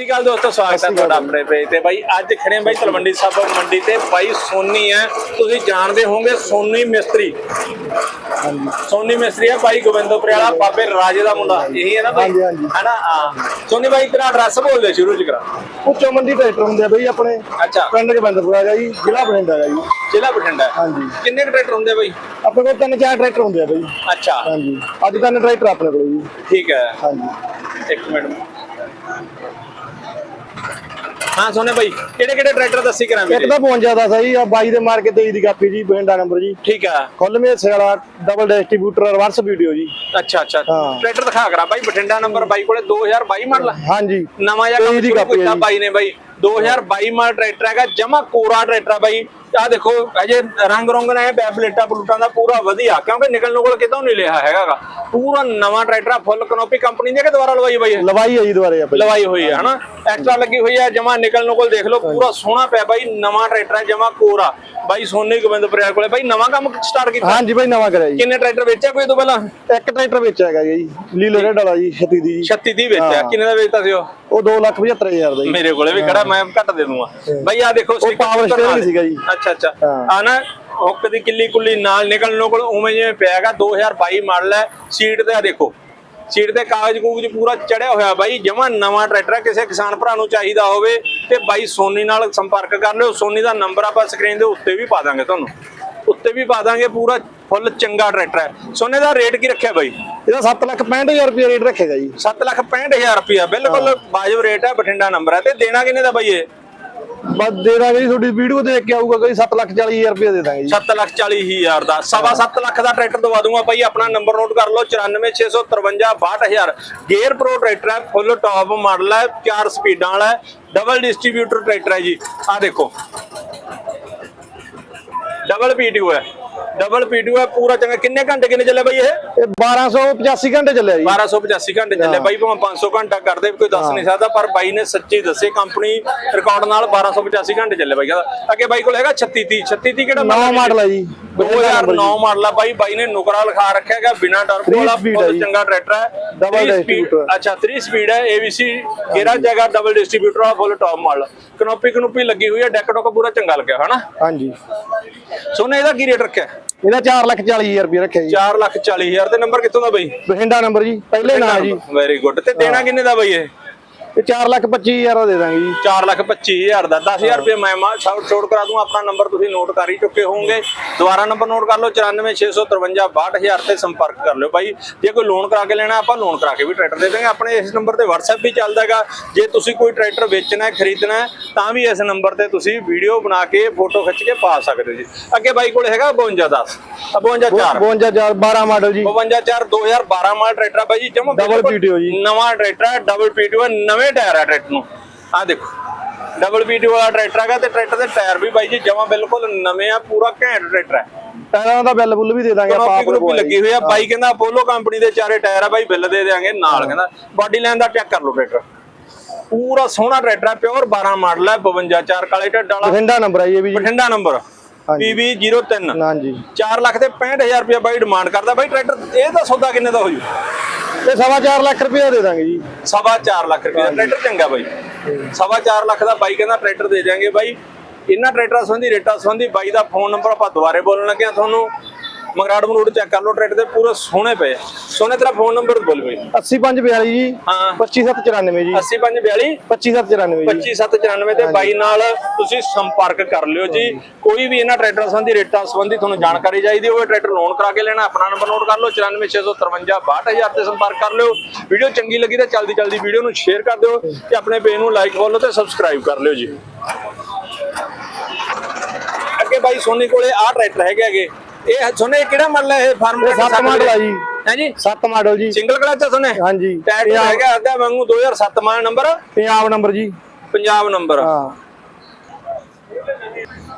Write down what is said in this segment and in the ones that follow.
ਸਤਿ ਸ਼੍ਰੀ ਅਕਾਲ ਦੋਸਤੋ ਸਵਾਗਤ ਹੈ ਤੁਹਾਡਾ ਆਪਣੇ ਪੇਜ ਤੇ। ਬਾਈ ਅੱਜ ਖੜੇ ਬਾਈ ਤਲਵੰਡੀ ਸਾਬੋ ਮੰਡੀ ਤੇ। ਬਾਈ ਸੋਨੀ ਹੈ। ਤੁਸੀਂ ਜਾਣਦੇ ਹੋਵੋਗੇ ਸੋਨੀ ਮਿਸਤਰੀ। ਸੋਨੀ ਮਿਸਤਰੀ ਹੈ ਬਾਈ ਗੋਬਿੰਦੋਪੁਰ ਵਾਲਾ ਬਾਬੇ ਰਾਜੇ ਦਾ ਮੁੰਡਾ। ਇਹੀ ਹੈ ਨਾ ਬਾਈ। ਹੈਨਾ ਸੋਨੀ ਬਾਈ ਤੇਰਾ ਐਡਰੈਸ ਬੋਲ ਦੇ ਸ਼ੁਰੂ ਚ ਕਰਾ। ਉੱਚੋ ਮੰਡੀ ਟਰੈਕਟਰ ਹੁੰਦੇ ਆ ਬਈ ਆਪਣੇ। ਅੱਛਾ। ਪਿੰਡ ਗਵਿੰਦਪੁਰ ਹੈਗਾ ਜੀ ਜ਼ਿਲ੍ਹਾ ਬਠਿੰਡਾ ਹੈਗਾ ਜੀ। ਜ਼ਿਲ੍ਹਾ ਬਠਿੰਡਾ। ਹਾਂਜੀ। ਕਿੰਨੇ ਟਰੈਕਟਰ ਹੁੰਦੇ ਬਾਈ? ਆਪਣੇ ਕੋਲ ਤਿੰਨ ਚਾਰ ਟਰੈਕਟਰ ਹੁੰਦੇ ਆ ਬਈ। ਅੱਛਾ। ਹਾਂਜੀ। ਅੱਜ ਤਿੰਨ ਟਰੈਕਟਰ ਆਪਣੇ ਕੋਲ ਜੀ। ਠੀਕ ਹੈ। ਹਾਂਜੀ। ਇੱਕ ਮਿੰਟ। ਹਾਂ ਸੋਨੇ ਬਾਈ ਕਿਹੜੇ ਕਿਹੜੇ ਟਰੈਕਟਰ ਦੱਸੀ ਕਰਾਂ ਇੱਕ ਵੀਰੇ ਤਾਂ 52 ਦਾ ਸਹੀ ਆ 22 ਦੇ ਮਾਰ ਕੇ 23 ਦੀ ਕਾਪੀ ਜੀ ਬਠਿੰਡਾ ਨੰਬਰ ਜੀ। ਠੀਕ ਕੁੱਲ ਮੇਸੇ ਵਾਲਾ ਡਬਲ ਡਿਸਟ੍ਰੀਬਿਊਟਰ ਰਿਵਰਸ ਵੀਡੀਓ ਜੀ। ਅੱਛਾ ਅੱਛਾ। ਟਰੈਕਟਰ ਦਿਖਾ ਕਰਾਂ ਬਾਈ ਬਠਿੰਡਾ ਨੰਬਰ ਬਾਈ ਕੋਲੇ 2022 ਮਾਡਲ। ਹਾਂਜੀ। ਨਵਾਂ ਜਿਹਾ ਕੰਮ ਕੀਤਾ। ਬਾਈ ਨੇ ਬਾਈ। 2022 ਮਾਡਲ ਟਰੈਕਟਰ ਹੈਗਾ ਜਮਾ ਕੋਰਾ ਟਰੈਕਟਰ ਆ ਬਾਈ। ਆ ਦੇਖੋ ਅਜੇ ਰੰਗ ਰੰਗ ਨੇ ਬੈਬਲੇਟਾ ਬਲੂਟਾਂ ਦਾ ਪੂਰਾ ਵਧੀਆ ਕਿਉਂਕਿ ਨਿਕਲ ਨੁਕਲ ਕਿਤੋਂ ਨਹੀਂ ਲਿਆ ਹੈਗਾਗਾ। ਪੂਰਾ ਨਵਾਂ ਟਰੈਕਟਰ ਫੁੱਲ ਕਨੋਪੀ ਕੰਪਨੀ ਦੀ ਕਿ ਦੁਬਾਰਾ ਲਵਾਈ ਬਾਈ ਇਹ? ਲਵਾਈ ਹੈ ਜੀ ਦੁਆਰੇ ਆ ਬਈ ਲਵਾਈ ਹੋਈ ਹੈ ਹਨਾ? ਐਕਸਟਰਾ ਲੱਗੀ ਹੋਈ ਹੈ ਜਮਾ ਨਿਕਲ ਨੁਕਲ ਦੇਖ ਲਓ ਪੂਰਾ ਸੋਹਣਾ ਪਿਆ ਬਾਈ ਨਵਾਂ ਟਰੈਕਟਰ ਹੈ ਜਮਾ ਕੋਰਾ। ਬਾਈ ਸੋਨੀ ਗੋਬਿੰਦਪੁਰਿਆ ਕੋਲੇ ਬਾਈ ਨਵਾਂ ਕੰਮ ਸਟਾਰਟ ਕੀਤਾ? ਹਾਂਜੀ ਬਈ ਨਵਾਂ ਕਰਿਆ ਜੀ। ਕਿੰਨੇ ਟਰੈਕਟਰ ਵੇਚਿਆ ਕੋਈ ਤੋਂ ਪਹਿਲਾਂ? ਇੱਕ ਟਰੈਕਟਰ ਵਿੱਚ ਹੈਗਾ ਜੀ ਲੀਲੇ ਰੈਡ ਵਾਲਾ ਜੀ 36 ਦੀ ਜੀ। 36 ਦੀ ਵੇਚਿਆ। ਕਿੰਨੇ ਦਾ ਵੇਚਤਾ ਸੀ ਉਹ? ਉਹ 2,75,000 ਦਾ ਜੀ। ਮੇਰੇ ਕੋਲੇ ਵੀ ਖੜਾ ਮੈਂ ਘੱਟ ਦੇ ਦੂੰਗਾ। ਬਾਈ ਆ ਦੇਖੋ steering ਨਾਲ। ਸੀਗਾ ਜੀ। ਅੱਛਾ ਅੱਛਾ। ਆ ਨਾ ਹੁੱਕ ਦੀ ਕਿੱਲੀ ਕੁੱਲੀ ਨਾਲ ਨਿਕਲਣ ਨੂੰ ਕੋਲ ਉਵੇਂ ਜਿਵੇਂ ਪਿਆ ਹੈਗਾ 2022 ਮਾਡਲ ਹੈ ਸੀਟ ਤੇ ਆ ਦੇਖੋ। ਸੀਟ ਤੇ ਕਾਗਜ਼ ਕੂਗਜ਼ ਪੂਰਾ ਚੜਿਆ ਹੋਇਆ ਬਾਈ ਜਮਾ ਨਵਾਂ ਟਰੈਕਟਰ ਹੈ ਕਿਸੇ ਕਿਸਾਨ ਭਰਾ ਨੂੰ ਚਾਹੀਦਾ ਹੋਵੇ ਤੇ ਬਾਈ ਸੋਨੀ ਨਾਲ ਸੰਪਰਕ ਕਰ ਲਿਓ ਸੋਨੀ ਦਾ ਨੰਬਰ ਆਪਾਂ ਸਕਰੀਨ ਦੇ ਉੱਤੇ ਵੀ ਪਾ ਦਾਂਗੇ ਤੁਹਾਨੂੰ। ਉੱਤੇ ਵੀ ਪਾ ਦਾਂਗੇ ਪੂਰਾ ਫੁੱਲ ਚੰਗਾ ਟਰੈਕਟਰ ਹੈ। ਸੋਨੇ ਦਾ ਰੇਟ ਕੀ ਰੱਖਿਆ ਬਾਈ? ਇਹਦਾ 7,65,000 ਰੁਪਏ ਰੇਟ ਰੱਖੇਗਾ ਜੀ। 7 ਲੱਖ 65000 ਰੁਪਇਆ ਬਿਲਕੁਲ ਵਾਜਬ ਰੇਟ ਹੈ ਬਠਿੰਡਾ ਨੰਬਰ ਹੈ। ਤੇ ਦੇਣਾ ਕਿੰਨੇ ਦਾ ਬਾਈ ਇਹ? ਬਸ ਦੇ ਦਾਂਗੇ ਜੀ ਤੁਹਾਡੀ ਵੀਡੀਓ ਦੇਖ ਕੇ ਆਊਗਾ ਕੋਈ 7,40,000 ਰੁਪਏ ਦੇ ਦਾਂਗੇ ਜੀ। 7 ਲੱਖ 40 ਹਜ਼ਾਰ ਦਾ। ਸਵਾ 7 ਲੱਖ ਦਾ ਟਰੈਕਟਰ ਦਵਾ ਦੂੰਗਾ ਭਾਈ ਆਪਣਾ ਨੰਬਰ ਨੋਟ ਕਰ ਲਓ 94653 62000 ਗੇਅਰ ਪ੍ਰੋ ਟਰੈਕਟਰ ਹੈ ਫੁੱਲ ਟੌਪ ਮਾਡਲ ਹੈ ਚਾਰ ਸਪੀਡਾਂ ਵਾਲਾ ਡਬਲ ਡਿਸਟ੍ਰੀਬਿਊਟਰ ਟਰੈਕਟਰ ਹੈ ਜੀ। ਆ ਦੇਖੋ। ਡਬਲ ਪੀਟੀਓ ਹੈ। ਡਬਲ ਪੀਟੀਓ ਹੈ ਪੂਰਾ ਚੰਗਾ। ਕਿੰਨੇ ਘੰਟੇ ਕਿੰਨੇ ਚੱਲੇ ਬਾਈ ਇਹ? ਇਹ 1285 ਘੰਟੇ ਚੱਲਿਆ ਜੀ। 1285 ਘੰਟੇ ਚੱਲੇ ਬਾਈ ਭਾਵੇਂ 500 ਘੰਟਾ ਕਰਦੇ ਕੋਈ ਦੱਸ ਨਹੀਂ ਸਕਦਾ ਪਰ ਬਾਈ ਨੇ ਸੱਚੀ ਦੱਸੇ ਕੰਪਨੀ ਰਿਕਾਰਡ ਨਾਲ 1285 ਘੰਟੇ ਚੱਲੇ ਬਾਈ। ਅੱਗੇ ਬਾਈ ਕੋਲ ਹੈਗਾ 3630 3630 ਕਿਹੜਾ ਨਵਾਂ ਮਾਡਲ ਹੈ ਜੀ? 2009 ਮਾਡਲ ਆ ਬਾਈ। ਬਾਈ ਨੇ ਨੁਕਰਾ ਲਿਖਾ ਰੱਖਿਆ ਹੈਗਾ ਬਿਨਾ ਟਰਬੋ ਵਾਲਾ ਬਹੁਤ। ਚੰਗਾ ਟਰੈਕਟਰ ਹੈ। Speed- distributor। ਅੱਛਾ 3 ਸਪੀਡ ਹੈ ABC ਗੇਰਾ ਜਗ੍ਹਾ ਡਬਲ ਡਿਸਟ੍ਰੀਬਿਊਟਰ ਵਾਲਾ full top model canopy canopy ਲੱਗੀ ਹੋਈ ਹੈ ਡੈਕ ਡੋਕ ਪੂਰਾ ਚੰਗਾ ਲੱਗਿਆ ਹਨਾ? ਹਾਂਜੀ। ਸੋਨੇ ਇਹਦਾ ਕੀ ਰੇਟ ਰੱਖਿਆ? ਇਹਦਾ 4,40,000 ਰੁਪਏ ਰੱਖਿਆ ਜੀ। 4 ਲੱਖ 40 ਹਜ਼ਾਰ ਤੇ ਨੰਬਰ ਕਿੱਥੋਂ ਦਾ ਬਾਈ? ਬਠਿੰਡਾ ਨੰਬਰ ਜੀ ਪਹਿਲੇ ਨਾਂ ਜੀ। ਵੈਰੀ ਗੁੱਡ ਤੇ ਦੇਣਾ ਕਿੰਨੇ ਦਾ ਬਾਈ ਇਹ? ਇਹ 4,25,000 ਦਾ ਦਾਂਗੇ ਜੀ। 4 ਲੱਖ 25000 ਦਾ 10000 ਰੁਪਏ ਮੈਂ ਮਾ ਸ਼ਾਰਟ ਛੋੜ ਕਰਾ ਦੂੰ ਆਪਣਾ ਨੰਬਰ ਤੁਸੀਂ ਨੋਟ ਕਰ ਹੀ ਚੁੱਕੇ ਹੋਵੋਗੇ। ਦੁਬਾਰਾ ਨੰਬਰ ਨੋਟ ਕਰ ਲਓ 946556262000 ਤੇ ਸੰਪਰਕ ਕਰ ਲਿਓ ਬਾਈ। ਜੇ ਕੋਈ ਲੋਨ ਕਰਾ ਕੇ ਲੈਣਾ ਆਪਾਂ ਲੋਨ ਕਰਾ ਕੇ ਵੀ ਟਰੈਕਟਰ ਦੇ ਦਾਂਗੇ। ਆਪਣੇ ਇਸ ਨੰਬਰ ਤੇ WhatsApp ਵੀ ਚੱਲਦਾ ਹੈਗਾ। ਜੇ ਤੁਸੀਂ ਕੋਈ ਟਰੈਕਟਰ ਵੇਚਣਾ ਹੈ ਖਰੀਦਣਾ ਹੈ ਤਾਂ ਵੀ ਇਸ ਨੰਬਰ ਤੇ ਤੁਸੀਂ ਵੀਡੀਓ ਬਣਾ ਕੇ ਫੋਟੋ ਖਿੱਚ ਕੇ ਪਾ ਸਕਦੇ ਹੋ ਜੀ। ਅੱਗੇ ਬਾਈ ਕੋਲ ਹੈਗਾ 5210 524 52000 12 ਮਾਡਲ ਜੀ। 524 2012 ਮਾਡਲ ਟਰੈਕਟਰ ਆ ਬਾਈ ਜੀ। ਜਮਾ Double PTO ਜੀ। ਨਵਾਂ ਟਰੈਕਟਰ ਹੈ ਡਬਲ ਪੀਟੀਓ ਨਵੇਂ ਟਾਇਰ ਆ ਟਰੈਕਟਰ ਨੂੰ? ਆ ਦੇਖੋ ਡਬਲ ਪੀਟੀਓ ਵਾਲਾ ਟਰੈਕਟਰ ਹੈਗਾ ਤੇ ਟਰੈਕਟਰ ਦੇ ਟਾਇਰ ਵੀ ਬਾਈ ਜੀ ਜਮਾ ਬਿਲਕੁਲ ਨਵੇਂ ਆ ਪੂਰਾ ਘੈਂਟ ਟਰੈਕਟਰ ਹੈ। ਟਾਇਰਾਂ ਦਾ ਬਿੱਲ ਬੁੱਲ ਵੀ ਦੇ ਦਾਂਗੇ ਆਪਾਂ ਆਪ ਗਰੁੱਪ ਲਗਵਾਇਆ ਲੱਗੀ ਹੋਈ ਆ ਬਾਈ ਕਹਿੰਦਾ ਅਪੋਲੋ ਕੰਪਨੀ ਦੇ ਚਾਰੇ ਟਾਇਰ ਆ ਬਾਈ ਬਿੱਲ ਦੇ ਦੇਾਂਗੇ ਨਾਲ ਕਹਿੰਦਾ। ਬਾਡੀ ਲਾਈਨ ਦਾ ਚੈੱਕ ਕਰ ਲਓ ਟਰੈਕਟਰ। ਪੂਰਾ ਸੋਹਣਾ ਟਰੈਕਟਰ ਹੈ ਪਿਓਰ 12 ਮਾਡਲ ਹੈ 52 ਚਾਰ ਕਾਲੇ ਢੱਡ ਵਾਲਾ। ਬਠਿੰਡਾ ਨੰਬਰ ਹੈ ਜੀ ਇਹ ਵੀ ਜੀ। ਬਠਿੰਡਾ ਨੰਬਰ ਹਾਂਜੀ। PB03 ਹਾਂਜੀ। 4 ਲੱਖ ਤੇ 65000 ਰੁਪਏ ਬਾਈ ਡਿਮਾਂਡ ਕਰਦਾ। ਬਾਈ ਟਰੈਕਟਰ ਇਹ ਤਾਂ ਸੌਦਾ ਕਿੰਨੇ ਦਾ ਹੋ ਜੂ ਇਹ ਸਵਾ ਚਾਰ ਲੱਖ ਰੁਪਏ ਦੇ ਦਾਂਗੇ ਜੀ। ਸਵਾ 4 ਲੱਖ ਰੁਪਏ ਦਾ ਟਰੈਕਟਰ ਚੰਗਾ ਬਾਈ। ਸਵਾ 4 ਲੱਖ ਦਾ ਬਾਈ ਕਹਿੰਦਾ ਟਰੈਕਟਰ ਦੇ ਦਿਆਂਗੇ ਬਾਈ। ਇਹਨਾਂ ਟਰੈਕਟਰਾਂ ਸੰਬੰਧੀ ਰੇਟਾਂ ਸੰਬੰਧੀ ਬਾਈ ਦਾ ਫੋਨ ਨੰਬਰ ਆਪਾਂ ਦੁਬਾਰੇ ਬੋਲਣ ਲੱਗੇ ਆ ਤੁਹਾਨੂੰ। ਮਗਰਾੜ ਮਰੂੜ ਚੈੱਕ ਕਰ ਲਓ ਟਰੈਕਟਰ ਦੇ ਪੂਰੇ ਸੋਹਣੇ ਪਏ। ਸੋਹਣੇ ਤੇਰਾ ਫੋਨ ਨੰਬਰ ਬੋਲ ਬਾਈ। 8542 ਜੀ ਹਾਂ। 25794 ਜੀ। 8542 25794 ਜੀ। 25794 ਤੇ ਬਾਈ ਨਾਲ ਤੁਸੀਂ ਸੰਪਰਕ ਕਰ ਲਿਓ ਜੀ। ਕੋਈ ਵੀ ਇਹਨਾਂ ਟਰੈਕਟਰਾਂ ਸੰਬੰਧੀ ਰੇਟਾਂ ਸੰਬੰਧੀ ਤੁਹਾਨੂੰ ਜਾਣਕਾਰੀ ਚਾਹੀਦੀ ਹੋਵੇ ਟਰੈਕਟਰ ਲੋਨ ਕਰਾ ਕੇ ਲੈਣਾ ਆਪਣਾ ਨੰਬਰ ਨੋਟ ਕਰ ਲਓ 94653 62000 ਤੇ ਸੰਪਰਕ ਕਰ ਲਿਓ। ਵੀਡੀਓ ਚੰਗੀ ਲੱਗੀ ਤਾਂ ਜਲਦੀ ਜਲਦੀ ਵੀਡੀਓ ਨੂੰ ਸ਼ੇਅਰ ਕਰ ਦਿਓ ਤੇ ਆਪਣੇ ਪੇਜ ਨੂੰ ਲਾਈਕ ਫੋਲੋ ਤੇ ਸਬਸਕ੍ਰਾਈਬ ਕਰ ਲਿਓ ਜੀ। ਅੱਗੇ ਬਾਈ ਸੋਨੀ ਕੋਲੇ ਆਹ ਟਰੈਕਟਰ ਹੈਗੇ ਹੈਗੇ। ਇਹ ਸੋਨੇ ਕਿਹੜਾ ਮਾਡਲ ਹੈ ਇਹ ਫਾਰਮ ਇਹ ਸੱਤ ਮਾਡਲ ਆ ਜੀ। ਹੈ ਜੀ 7 ਮਾਡਲ ਜੀ। ਸਿੰਗਲ ਕਲਚ ਸੋਨੇ ਹਾਂਜੀ। ਟਾਇਰ ਹੈਗਾ ਅੱਧਾ ਵਾਂਗੂ 2007 ਮਾਡਲ ਨੰਬਰ ਪੰਜਾਬ ਨੰਬਰ ਜੀ। ਪੰਜਾਬ ਨੰਬਰ ਹਾਂ।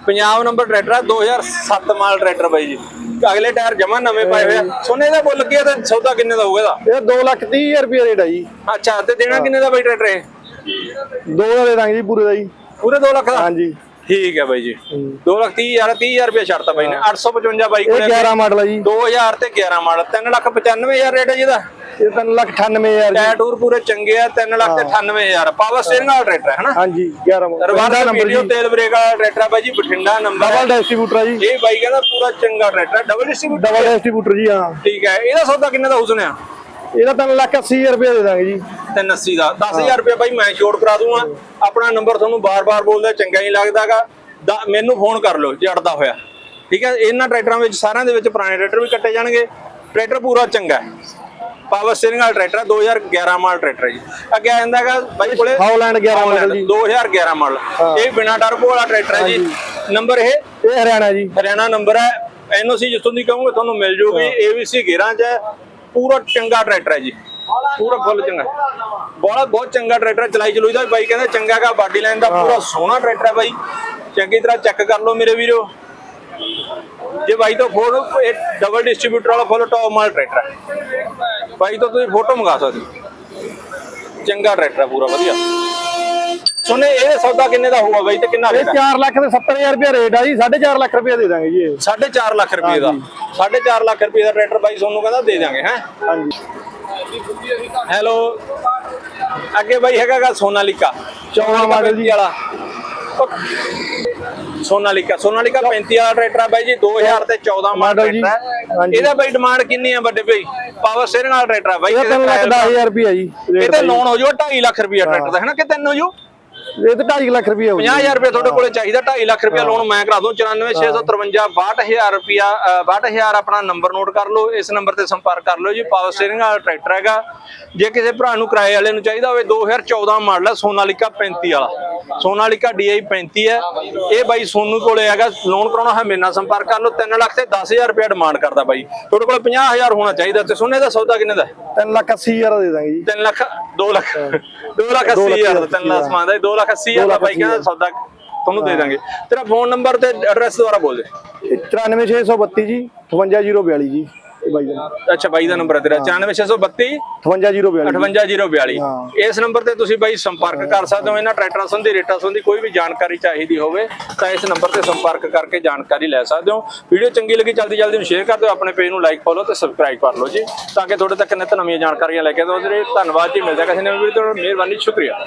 ਪੰਜਾਬ ਨੰਬਰ ਟਰੈਕਟਰ ਆ 2007 ਮਾਡਲ ਟਰੈਕਟਰ ਬਾਈ ਜੀ। ਅਗਲੇ ਟਾਇਰ ਜਮਾ ਨਵੇਂ ਪਾਏ ਹੋਏ ਆ। ਸੋਨੇ ਦਾ ਬੁੱਲ ਕੀ ਆ ਤੇ ਸੌਦਾ ਕਿੰਨੇ ਦਾ ਹੋਊਗਾ ਇਹ 2 ਲੱਖ 30 ਹਜ਼ਾਰ ਰੁਪਏ ਰੇਟ ਆ ਜੀ। ਅੱਛਾ ਤੇ ਦੇਣਾ ਕਿੰਨੇ ਦਾ ਬਾਈ ਟਰੈਕਟਰ ਇਹ? ਦੋ ਦਾ ਦੇ ਦਾਂਗੇ ਜੀ ਪੂਰੇ ਦਾ ਜੀ। ਪੂਰੇ 2 ਲੱਖ ਦਾ? ਹਾਂਜੀ। ਠੀਕ ਹੈ ਬਾਈ ਜੀ। 2 ਲੱਖ 30 ਹਜ਼ਾਰ 30 ਹਜ਼ਾਰ ਰੁਪਏ ਛੱਡਤਾ ਬਾਈ ਨੇ। 855 ਬਾਈ ਇਹ ਕੋਲੇ 11 ਮਾਡਲ ਆ ਜੀ। 2000 ਤੇ 11 ਮਾਡਲ। 3 ਲੱਖ 95 ਹਜ਼ਾਰ ਰੇਟ ਹੈ ਜਿਹਦਾ ਇਹ 3 ਲੱਖ 98000 ਜੀ। ਟਾਇਰ ਟੂਰ ਪੂਰੇ ਚੰਗੇ ਆ 3 ਲੱਖ ਤੇ 98 ਹਜ਼ਾਰ। ਪਾਵਰ ਸਟੀਅਰਿੰਗ ਵਾਲਾ ਟਰੈਕਟਰ ਹੈ ਹਨਾ? ਹਾਂਜੀ 11 ਮਾਡਲ। ਰਵਾਨਾ ਨੰਬਰ ਜੀ। ਤੇਲ ਬ੍ਰੇਕ ਵਾਲਾ ਟਰੈਕਟਰ ਆ ਬਾਈ ਜੀ ਬਠਿੰਡਾ ਨੰਬਰ ਡਬਲ ਡਿਸਟ੍ਰੀਬਿਊਟਰ ਆ ਜੀ। ਇਹ ਬਾਈ ਕਹਿੰਦਾ ਪੂਰਾ ਚੰਗਾ tractor double distributor double distributor ਜੀ ਹਾਂ। ਠੀਕ ਹੈ ਇਹਦਾ ਸੌਦਾ ਕਿੰਨੇ ਦਾ ਹੋ ਸੁਣਿਆ? ਇਹਦਾ 3 ਲੱਖ 80000 ਰੁਪਏ ਦੇ ਦਾਂਗੇ ਜੀ। 380 ਦਾ। 10000 ਰੁਪਏ ਬਾਈ ਮੈਂ ਛੋੜ ਕਰਾ ਦੂੰਗਾ। ਆਪਣਾ ਨੰਬਰ ਤੁਹਾਨੂੰ ਬਾਰ-ਬਾਰ ਬੋਲਦਾ ਚੰਗਾ ਨਹੀਂ ਲੱਗਦਾਗਾ। ਮੈਨੂੰ ਫੋਨ ਕਰ ਲਓ ਜੇ ਅੜਦਾ ਹੋਇਆ। ਠੀਕ ਹੈ ਇਹਨਾਂ ਟਰੈਕਟਰਾਂ ਵਿੱਚ ਸਾਰਿਆਂ ਦੇ ਵਿੱਚ ਪੁਰਾਣੇ ਟਰੈਕਟਰ ਵੀ ਕੱਟੇ ਜਾਣਗੇ। ਟਰੈਕਟਰ ਪੂਰਾ ਚੰਗਾ ਹੈ। ਪਾਵਰ ਸਟੀਅਰਿੰਗ ਵਾਲਾ ਟਰੈਕਟਰ ਹੈ, 2011 ਮਾਡਲ ਟਰੈਕਟਰ ਹੈ ਜੀ। ਅੱਗੇ ਆ ਜਾਂਦਾ ਹੈਗਾ ਬਾਈ ਕੋਲੇ ਹਾਲੈਂਡ 11 ਮਾਡਲ ਜੀ। 2011 ਮਾਡਲ। ਇਹ ਬਿਨਾ ਟਰਬੋ ਵਾਲਾ ਟਰੈਕਟਰ ਹੈ ਜੀ। ਨੰਬਰ ਇਹ? ਇਹ ਹਰਿਆਣਾ ਜੀ। ਹਰਿਆਣਾ ਨੰਬਰ ਹੈ। ਐਨਓਸੀ ਜਿੱਥੋਂ ਦੀ ਕਹੋਗੇ ਤੁਹਾਨੂੰ ਮਿਲ ਜੂਗੀ। ਏਬੀਸੀ ਗੇਰਾਂ 'ਚ ਹੈ। ਪੂਰਾ ਚੰਗਾ ਟਰੈਕਟਰ ਹੈ ਜੀ। ਪੂਰਾ ਫੁੱਲ ਚੰਗਾ। ਬਹੁਤ ਬਹੁਤ ਚੰਗਾ ਟਰੈਕਟਰ ਚਲਾਈ ਚਲੂਈ ਦਾ ਬਾਈ ਕਹਿੰਦਾ ਚੰਗਾ ਗਾ ਬਾਡੀ ਲਾਈਨ ਦਾ ਪੂਰਾ ਸੋਹਣਾ ਟਰੈਕਟਰ ਹੈ ਬਾਈ। ਚੰਗੀ ਤਰ੍ਹਾਂ ਚੈੱਕ ਕਰ ਲਓ ਮੇਰੇ ਵੀਰੋ। ਜੇ ਬਾਈ ਤੋਂ ਫੋਟੋ ਇਹ ਡਬਲ ਡਿਸਟ੍ਰੀਬਿਊਟਰ ਵਾਲਾ ਫੁੱਲ ਟੌਪ ਮਾਲ ਟਰੈਕਟਰ ਹੈ। ਬਾਈ ਤੋਂ ਤੁਸੀਂ ਫੋਟੋ ਮੰਗਾ ਸਕਦੇ। ਚੰਗਾ ਟਰੈਕਟਰ ਹੈ ਪੂਰਾ ਵਧੀਆ। ਸੁਣੇ ਇਹ ਸੌਦਾ ਕਿੰਨੇ ਦਾ ਹੋਊਗਾ ਬਾਈ ਤੇ ਕਿੰਨਾ ਇਹ ਰੇਟ ਹੈ? 4 ਲੱਖ ਤੇ 70000 ਰੁਪਏ ਰੇਟ ਆ ਜੀ 4.5 ਲੱਖ ਰੁਪਏ ਦੇ ਦਾਂਗੇ ਜੀ ਇਹ। 4.5 ਲੱਖ ਰੁਪਏ ਦਾ। 4.5 ਲੱਖ ਰੁਪਏ ਦਾ ਟਰੈਕਟਰ ਬਾਈ ਤੁਹਾਨੂੰ ਕਹਿੰਦਾ ਦੇ ਦਾਂਗੇ ਹੈ? ਹਾਂਜੀ। ਹੈਲੋ। ਅੱਗੇ ਬਾਈ ਹੈਗਾਗਾ ਸੋਨਾਲੀਕਾ। ਚੌਦਾਂ ਮਾਡਲ ਜੀ। ਵਾਲਾ। ਸੋਨਾਲੀਕਾ। ਸੋਨਾਲੀਕਾ 35 ਵਾਲਾ ਟਰੈਕਟਰ ਆ ਬਾਈ ਜੀ 2000 ਤੇ 14 ਮਾਡਲ ਜੀ। ਇਹਦਾ ਬਾਈ ਡਿਮਾਂਡ ਕਿੰਨੀ ਆ ਵੱਡੇ ਭਾਈ ਪਾਵਰ ਸਟੀਅਰਿੰਗ ਵਾਲਾ ਟਰੈਕਟਰ ਆ ਬਾਈ। ਇਹ 3 ਲੱਖ 10000 ਰੁਪਏ ਜੀ ਇਹਦੇ ਲੋਨ ਹੋ ਜਾਊ 2.5 ਲੱਖ ਰੁਪਏ ਟਰੈਕਟਰ ਦਾ ਹੈ ਨਾ ਕਿ ਤਿੰਨ ਹੋ ਜਾਊ ਇਹ ਤੇ 2.5 ਲੱਖ ਰੁਪਏ ਹੋ 50000 ਰੁਪਏ ਤੁਹਾਡੇ ਕੋਲੇ ਚਾਹੀਦਾ 2.5 ਲੱਖ ਰੁਪਏ ਲੋਨ ਮੈਂ ਕਰਾ ਦੂੰ। 94653 62000 ਰੁਪਿਆ 62000 ਆਪਣਾ ਨੰਬਰ ਨੋਟ ਕਰ ਲਓ ਇਸ ਨੰਬਰ ਤੇ ਸੰਪਰਕ ਕਰ ਲਓ ਜੀ। ਪਾਵਰ ਸਟੀਅਰਿੰਗ ਵਾਲਾ ਟਰੈਕਟਰ ਹੈਗਾ। ਜੇ ਕਿਸੇ ਭਰਾ ਨੂੰ ਕਿਰਾਏ ਵਾਲੇ ਨੂੰ ਚਾਹੀਦਾ ਹੋਵੇ 2014 ਮਾਡਲ ਹੈ ਸੋਨਾਲੀਕਾ 35 ਵਾਲਾ। ਸੋਨਾਲੀਕਾ DI 35 ਹੈ। ਇਹ ਬਾਈ ਸੋਨੂ ਕੋਲੇ ਹੈਗਾ ਲੋਨ ਕਰਾਉਣਾ ਹੈ ਮੇਰੇ ਨਾਲ ਸੰਪਰਕ ਕਰ ਲਓ। 3 ਲੱਖ ਤੇ 10000 ਰੁਪਏ ਡਿਮਾਂਡ ਕਰਦਾ ਬਾਈ। ਤੁਹਾਡੇ ਕੋਲ 50000 ਹੋਣਾ ਚਾਹੀਦਾ ਤੇ ਸੋਨੇ ਦਾ ਸੌਦਾ ਕਿੰਨੇ ਦਾ? ਹੈ 3 ਲੱਖ 80000 ਦੇ ਦਾਂਗੇ ਜੀ। 3 ਲੱਖ 2 ਲੱਖ 2 ਲੱਖ 80 ਹਜ਼ਾਰ 3 ਲੱਖ ਸਮਾਨ ਦਾ 2 ਲੱਖ 80 ਹਜ਼ਾਰ ਦਾ ਬਾਈ ਕਹਿੰਦਾ ਸੌਦਾ ਤੁਹਾਨੂੰ ਦੇ ਦਾਂਗੇ। ਤੇਰਾ ਫੋਨ ਨੰਬਰ ਤੇ ਐਡਰੈਸ ਦੁਬਾਰਾ ਬੋਲ ਦੇ। 94632 ਜੀ 58042 ਜੀ। ਇਹ ਬਾਈ ਦਾ ਅੱਛਾ ਬਾਈ ਦਾ ਨੰਬਰ ਹੈ ਤੇਰਾ। 94632 58042 58042 ਹਾਂ। ਇਸ ਨੰਬਰ ਤੇ ਤੁਸੀਂ ਬਾਈ ਸੰਪਰਕ ਕਰ ਸਕਦੇ ਹੋ। ਇਹਨਾਂ ਟਰੈਕਟਰਾਂ ਸੰਬੰਧੀ ਰੇਟਾਂ ਸੰਬੰਧੀ ਕੋਈ ਵੀ ਜਾਣਕਾਰੀ ਚਾਹੀਦੀ ਹੋਵੇ ਤਾਂ ਇਸ ਨੰਬਰ ਤੇ ਸੰਪਰਕ ਕਰਕੇ ਜਾਣਕਾਰੀ ਲੈ ਸਕਦੇ ਹੋ। ਵੀਡੀਓ ਚੰਗੀ ਲੱਗੀ ਜਲਦੀ ਜਲਦੀ ਨੂੰ ਸ਼ੇਅਰ ਕਰ ਦਿਓ ਆਪਣੇ ਪੇਜ ਨੂੰ ਲਾਈਕ ਫੋਲੋ ਤੇ ਸਬਸਕ੍ਰਾਈਬ ਕਰ ਲਓ ਜੀ ਤਾਂ ਕਿ ਤੁਹਾਡੇ ਤੱਕ ਨਿਤ ਨਵੀਆਂ ਜਾਣਕਾਰੀਆਂ ਲੈ ਕੇ ਆਉਂਦੇ ਰਹੀਏ ਧੰਨਵਾਦ ਜੀ ਮਿਲਦਾ ਕਿਸੇ ਨਵੀਂ ਵੀਡੀਓ ਤੋਂ। ਮਿਹਰਬਾਨੀ ਸ਼ੁਕਰੀਆ।